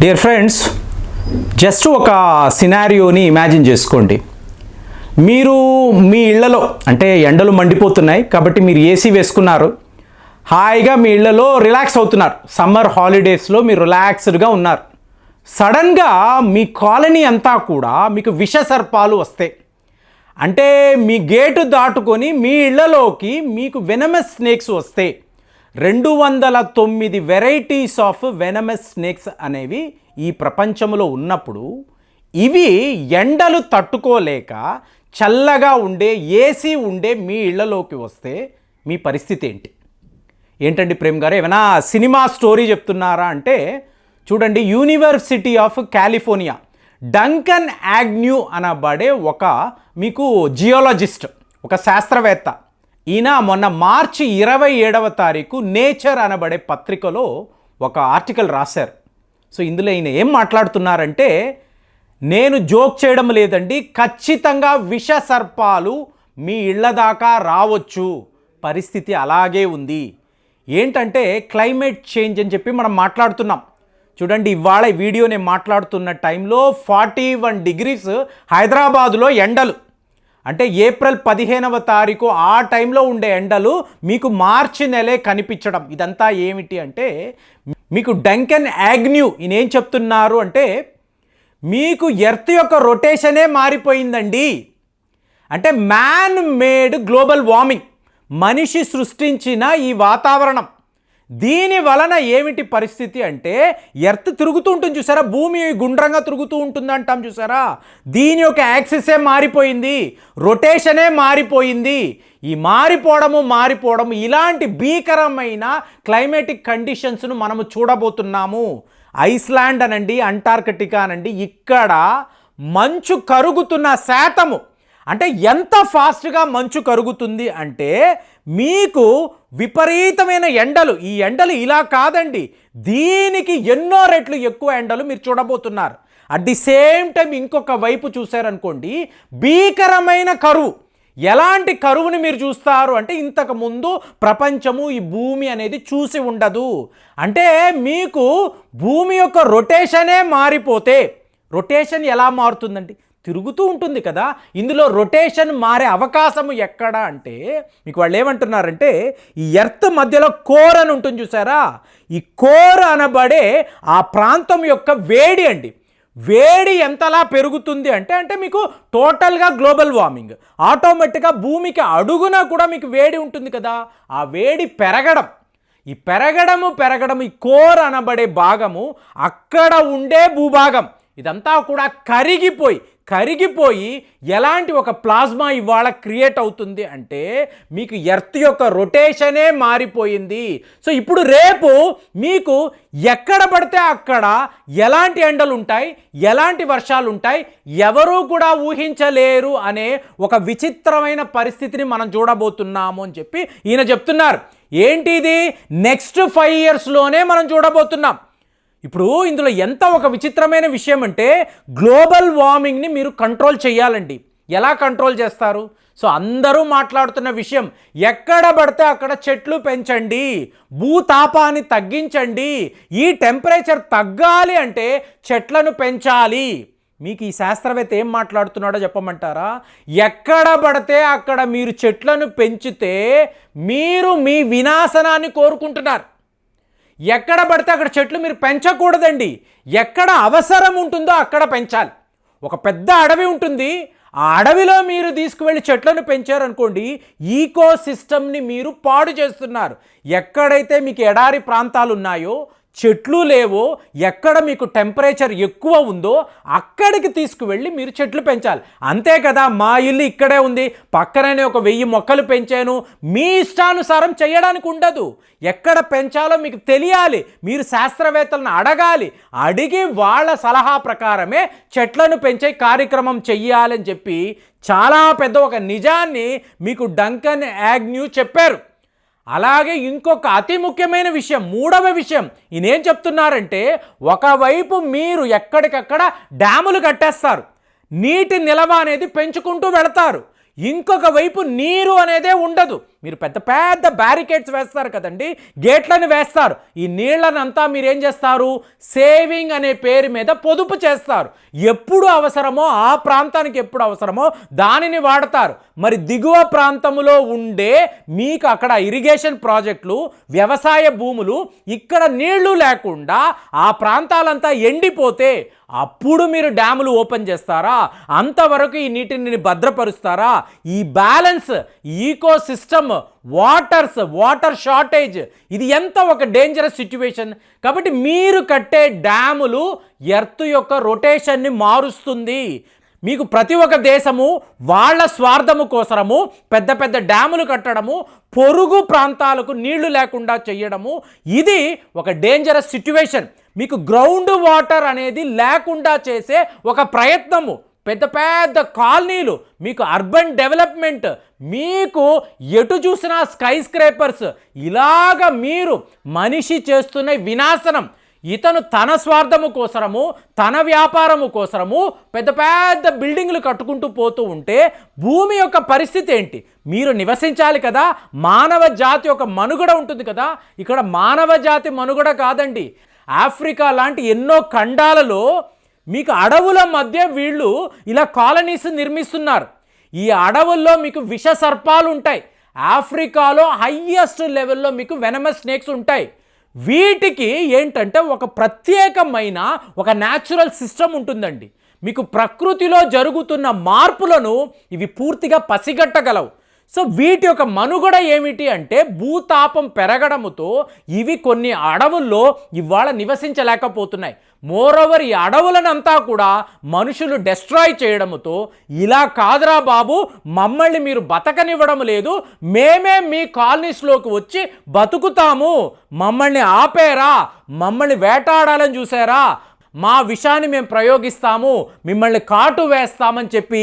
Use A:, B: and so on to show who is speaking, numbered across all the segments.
A: Dear friends just ఒక సినారియోని imagine చేసుకోండి. మీరు మీ ఇళ్ళలో అంటే ఎండలు మండిపోతున్నాయి కాబట్టి మీరు ఏసీ వేసుకున్నారు. హాయిగా మీ ఇళ్ళలో రిలాక్స్ అవుతున్నారు. సమ్మర్ హాలిడేస్లో మీరు రిలాక్స్డ్గా ఉన్నారు. సడన్గా మీ కాలనీ అంతా కూడా మీకు విష సర్పాలు వస్తాయి. అంటే మీ గేటు దాటుకొని మీ ఇళ్ళలోకి మీకు వెనమస్ స్నేక్స్ వస్తాయి. రెండు వందల తొమ్మిది వెరైటీస్ ఆఫ్ వెనమస్ స్నేక్స్ అనేవి ఈ ప్రపంచంలో ఉన్నప్పుడు ఇవి ఎండలు తట్టుకోలేక చల్లగా ఉండే ఏసీ ఉండే మీ ఇళ్ళలోకి వస్తే మీ పరిస్థితి ఏంటి? ఏంటండి ప్రేమ్ గారు? ఏమైనా సినిమా స్టోరీ చెప్తున్నారా అంటే చూడండి university of California Duncan Agnew అనబడే ఒక మీకు జియోలజిస్ట్ ఒక శాస్త్రవేత్త ఈయన మొన్న మార్చి ఇరవై ఏడవ తారీఖు నేచర్ అనబడే పత్రికలో ఒక ఆర్టికల్ రాశారు. సో ఇందులో ఈయన ఏం మాట్లాడుతున్నారంటే నేను జోక్ చేయడం లేదండి ఖచ్చితంగా విష సర్పాలు మీ ఇళ్ళ దాకా రావచ్చు. పరిస్థితి అలాగే ఉంది. ఏంటంటే క్లైమేట్ చేంజ్ అని చెప్పి మనం మాట్లాడుతున్నాం. చూడండి ఇవాళ వీడియో నేను మాట్లాడుతున్న టైంలో ఫార్టీ వన్ డిగ్రీస్ హైదరాబాదులో ఎండలు. అంటే ఏప్రిల్ పదిహేనవ తారీఖు ఆ టైంలో ఉండే ఎండలు మీకు మార్చి నెలే కనిపించడం. ఇదంతా ఏమిటి అంటే మీకు డంకెన్ యాగ్న్యూ ఈయన ఏం చెప్తున్నారు అంటే మీకు ఎర్త్ యొక్క రొటేషనే మారిపోయిందండి. అంటే మ్యాన్ మేడ్ గ్లోబల్ వార్మింగ్. మనిషి సృష్టించిన ఈ వాతావరణం. దీని వలన ఏమిటి పరిస్థితి అంటే ఎర్త్ తిరుగుతూ ఉంటుంది చూసారా? భూమి గుండ్రంగా తిరుగుతూ ఉంటుంది అంటాం చూసారా? దీని యొక్క యాక్సిసే మారిపోయింది? రొటేషనే మారిపోయింది? ఈ మారిపోవడము మారిపోవడము ఇలాంటి భీకరమైన క్లైమేటిక్ కండిషన్స్ను మనము చూడబోతున్నాము. ఐస్లాండ్ అనండి అంటార్కిటికా అనండి ఇక్కడ మంచు కరుగుతున్న శాతము అంటే ఎంత ఫాస్ట్గా మంచు కరుగుతుంది అంటే మీకు విపరీతమైన ఎండలు ఈ ఎండలు ఇలా కాదండి. దీనికి ఎన్నో రెట్లు ఎక్కువ ఎండలు మీరు చూడబోతున్నారు. అట్ ది సేమ్ టైం ఇంకొక వైపు చూశారనుకోండి భీకరమైన కరువు. ఎలాంటి కరువుని మీరు చూస్తారు అంటే ఇంతకు ముందు ప్రపంచము ఈ భూమి అనేది చూసి ఉండదు. అంటే మీకు భూమి యొక్క రొటేషనే మారిపోతే రొటేషన్ ఎలా మారుతుందండి? తిరుగుతూ ఉంటుంది కదా. ఇందులో రొటేషన్ మారే అవకాశం ఎక్కడ అంటే మీకు వాళ్ళు ఏమంటున్నారంటే ఈ ఎర్త్ మధ్యలో కోర్ అని ఉంటుంది చూసారా? ఈ కోర్ అనబడే ఆ ప్రాంతం యొక్క వేడి అండి. వేడి ఎంతలా పెరుగుతుంది అంటే అంటే మీకు టోటల్గా గ్లోబల్ వార్మింగ్. ఆటోమేటిక్గా భూమికి అడుగున కూడా మీకు వేడి ఉంటుంది కదా. ఆ వేడి పెరగడం. ఈ పెరగడము పెరగడం ఈ కోర్ అనబడే భాగము అక్కడ ఉండే భూభాగం. ఇదంతా కూడా కరిగిపోయి కరిగిపోయి ఎలాంటి ఒక ప్లాస్మా ఇవాళ క్రియేట్ అవుతుంది అంటే మీకు ఎర్త్ యొక్క రొటేషనే మారిపోయింది. సో ఇప్పుడు రేపు మీకు ఎక్కడ పడితే అక్కడ ఎలాంటి ఎండలు ఉంటాయి ఎలాంటి వర్షాలు ఉంటాయి ఎవరూ కూడా ఊహించలేరు అనే ఒక విచిత్రమైన పరిస్థితిని మనం చూడబోతున్నాము అని చెప్పి ఈయన చెప్తున్నారు. ఏంటిది? నెక్స్ట్ ఫైవ్ ఇయర్స్లోనే మనం చూడబోతున్నాం. ఇప్పుడు ఇందులో ఎంత ఒక విచిత్రమైన విషయం అంటే గ్లోబల్ వార్మింగ్ని మీరు కంట్రోల్ చేయాలండి. ఎలా కంట్రోల్ చేస్తారు? సో అందరూ మాట్లాడుతున్న విషయం ఎక్కడ పడితే అక్కడ చెట్లు పెంచండి భూతాపాన్ని తగ్గించండి ఈ టెంపరేచర్ తగ్గాలి అంటే చెట్లను పెంచాలి. మీకు ఈ శాస్త్రవేత్త ఏం మాట్లాడుతున్నాడో చెప్పమంటారా? ఎక్కడ పడితే అక్కడ మీరు చెట్లను పెంచితే మీరు మీ వినాశనాన్ని కోరుకుంటున్నారు. ఎక్కడ పడితే అక్కడ చెట్లు మీరు పెంచకూడదండి. ఎక్కడ అవసరం ఉంటుందో అక్కడ పెంచాలి. ఒక పెద్ద అడవి ఉంటుంది. ఆ అడవిలో మీరు తీసుకువెళ్ళి చెట్లను పెంచారనుకోండి ఈకో సిస్టమ్ని మీరు పాడు చేస్తున్నారు. ఎక్కడైతే మీకు ఎడారి ప్రాంతాలు ఉన్నాయో చెట్లు లేవో ఎక్కడ మీకు టెంపరేచర్ ఎక్కువ ఉందో అక్కడికి తీసుకువెళ్ళి మీరు చెట్లు పెంచాలి. అంతే కదా మా ఇల్లు ఇక్కడే ఉంది పక్కననే ఒక వెయ్యి మొక్కలు పెంచాను మీ ఇష్టానుసారం చేయడానికి ఉండదు. ఎక్కడ పెంచాలో మీకు తెలియాలి మీరు శాస్త్రవేత్తలను అడగాలి అడిగి వాళ్ళ సలహా ప్రకారమే చెట్లను పెంచే కార్యక్రమం చెయ్యాలని చెప్పి చాలా పెద్ద ఒక నిజాన్ని మీకు డంకన్ యాగ్న్యూ చెప్పారు. అలాగే ఇంకొక అతి ముఖ్యమైన విషయం మూడవ విషయం. ఈయనేం చెప్తున్నారంటే ఒకవైపు మీరు ఎక్కడికక్కడ డ్యాములు కట్టేస్తారు నీటి నిలవ అనేది పెంచుకుంటూ వెళతారు. ఇంకొక వైపు నీరు అనేదే ఉండదు. మీరు పెద్ద పెద్ద బ్యారికేడ్స్ వేస్తారు కదండి. గేట్లను వేస్తారు. ఈ నీళ్ళనంతా మీరు ఏం చేస్తారు? సేవింగ్ అనే పేరు మీద పొదుపు చేస్తారు. ఎప్పుడు అవసరమో ఆ ప్రాంతానికి ఎప్పుడు అవసరమో దానిని వాడతారు. మరి దిగువ ప్రాంతంలో ఉండే మీకు అక్కడ ఇరిగేషన్ ప్రాజెక్టులు వ్యవసాయ భూములు ఇక్కడ నీళ్ళు లేకుండా ఆ ప్రాంతాలంతా ఎండిపోతే అప్పుడు మీరు డ్యాములు ఓపెన్ చేస్తారా? అంతవరకు ఈ నీటిని భద్రపరుస్తారా? ఈ balance ecosystem waters water shortage. ఇది ఎంత ఒక డేంజరస్ సిచ్యువేషన్ కాబట్టి మీరు కట్టే డ్యాములు ఎర్త్ యొక్క రొటేషన్ని మారుస్తుంది. మీకు ప్రతి ఒక్క దేశము వాళ్ళ స్వార్థము కోసరము పెద్ద పెద్ద డ్యాములు కట్టడము పొరుగు ప్రాంతాలకు నీళ్ళు లేకుండా చేయడము ఇది ఒక డేంజరస్ సిచ్యువేషన్ మీకు గ్రౌండ్ వాటర్ అనేది లేకుండా చేసే ఒక ప్రయత్నము. పెద్ద పెద్ద కాలనీలు మీకు అర్బన్ డెవలప్మెంట్ మీకు ఎటు చూసినా స్కై స్క్రేపర్స్ ఇలాగ మీరు మనిషి చేస్తున్న వినాశనం. ఇతను తన స్వార్థము కోసరము తన వ్యాపారము కోసరము పెద్ద పెద్ద బిల్డింగ్లు కట్టుకుంటూ పోతూ ఉంటే భూమి యొక్క పరిస్థితి ఏంటి? మీరు నివసించాలి కదా మానవ జాతి యొక్క మనుగడ ఉంటుంది కదా. ఇక్కడ మానవ జాతి మనుగడ కాదండి. ఆఫ్రికా లాంటి ఎన్నో ఖండాలలో మీకు అడవుల మధ్య వీళ్ళు ఇలా కాలనీస్ నిర్మిస్తున్నారు. ఈ అడవుల్లో మీకు విష సర్పాలు ఉంటాయి. ఆఫ్రికాలో హయ్యెస్ట్ లెవెల్లో మీకు వెనమ స్నేక్స్ ఉంటాయి. వీటికి ఏంటంటే ఒక ప్రత్యేకమైన ఒక న్యాచురల్ సిస్టమ్ ఉంటుందండి. మీకు ప్రకృతిలో జరుగుతున్న మార్పులను ఇవి పూర్తిగా పసిగట్టగలవు. సో వీటి యొక్క మనుగడ ఏమిటి అంటే భూతాపం పెరగడముతో ఇవి కొన్ని అడవుల్లో ఇవాళ నివసించలేకపోతున్నాయి. మోరవర్ ఈ అడవులనంతా కూడా మనుషులు డెస్ట్రాయ్ చేయడముతో ఇలా కాదురా బాబు మమ్మల్ని మీరు బతకనివ్వడం లేదు మేమే మీ కాలనీస్లోకి వచ్చి బతుకుతాము. మమ్మల్ని ఆపేరా మమ్మల్ని వేటాడాలని చూసారా? మా విషాన్ని మేము ప్రయోగిస్తాము మిమ్మల్ని కాటు వేస్తామని చెప్పి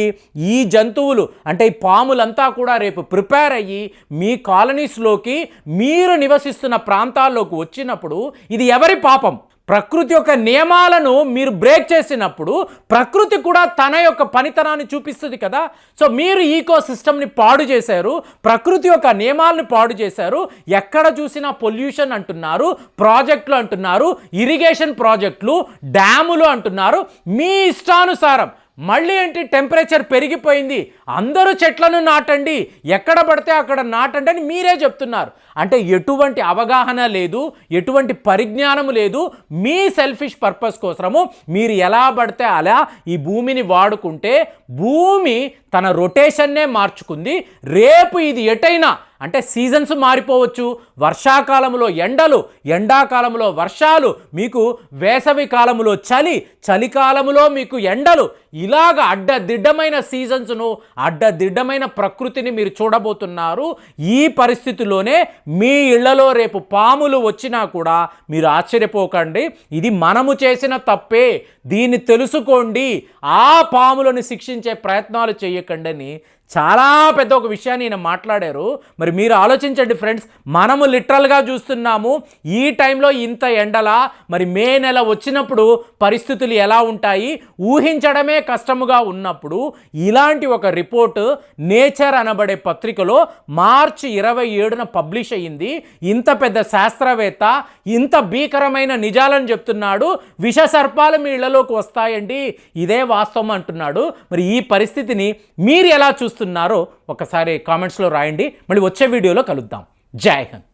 A: ఈ జంతువులు అంటే ఈ పాములంతా కూడా రేపు ప్రిపేర్ అయ్యి మీ కాలనీస్లోకి మీరు నివసిస్తున్న ప్రాంతాల్లోకి వచ్చినప్పుడు ఇది ఎవరి పాపం? ప్రకృతి యొక్క నియమాలను మీరు బ్రేక్ చేసినప్పుడు ప్రకృతి కూడా తన యొక్క పనితనాన్ని చూపిస్తుంది కదా. సో మీరు ఈకో సిస్టమ్ని పాడు చేశారు ప్రకృతి యొక్క నియమాలను పాడు చేశారు ఎక్కడ చూసినా పొల్యూషన్ అంటున్నారు ప్రాజెక్టులు అంటున్నారు ఇరిగేషన్ ప్రాజెక్టులు డ్యాములు అంటున్నారు. మీ ఇష్టానుసారం మళ్ళీ ఏంటి? టెంపరేచర్ పెరిగిపోయింది. అందరూ చెట్లను నాటండి. ఎక్కడ పడితే అక్కడ నాటండి అని మీరే చెప్తున్నారు. అంటే ఎటువంటి అవగాహన లేదు ఎటువంటి పరిజ్ఞానం లేదు. మీ సెల్ఫిష్ పర్పస్ కోసము మీరు ఎలా పడితే అలా ఈ భూమిని వాడుకుంటే భూమి తన రొటేషన్నే మార్చుకుంది. రేపు ఇది ఎటైనా అంటే సీజన్స్ మారిపోవచ్చు. వర్షాకాలంలో ఎండలు ఎండాకాలంలో వర్షాలు మీకు వేసవి కాలంలో చలి చలికాలంలో మీకు ఎండలు ఇలాగ అడ్డదిడ్డమైన సీజన్స్ను అడ్డదిడ్డమైన ప్రకృతిని మీరు చూడబోతున్నారు. ఈ పరిస్థితిలోనే మీ ఇళ్ళలో రేపు పాములు వచ్చినా కూడా మీరు ఆశ్చర్యపోకండి. ఇది మనము చేసిన తప్పే. దీన్ని తెలుసుకోండి. ఆ పాములను శిక్షించే ప్రయత్నాలు చేయకండి అని చాలా పెద్ద ఒక విషయాన్ని ఈయన మాట్లాడారు. మరి మీరు ఆలోచించండి ఫ్రెండ్స్ మనము లిటరల్గా చూస్తున్నాము. ఈ టైంలో ఇంత ఎండలా మరి మే నెల వచ్చినప్పుడు పరిస్థితులు ఎలా ఉంటాయి? ఊహించడమే కష్టముగా ఉన్నప్పుడు ఇలాంటి ఒక రిపోర్ట్ నేచర్ అనబడే పత్రికలో మార్చి ఇరవై ఏడున పబ్లిష్ అయ్యింది. ఇంత పెద్ద శాస్త్రవేత్త ఇంత భీకరమైన నిజాలను చెప్తున్నాడు. విష సర్పాలు మీ ఇళ్ళలోకి వస్తాయండి. ఇదే వాస్తవం అంటున్నాడు. మరి ఈ పరిస్థితిని మీరు ఎలా చూస్తున్నారో ఒకసారి కామెంట్స్లో రాయండి. మళ్ళీ వచ్చే వీడియోలో కలుద్దాం. జై హింద్.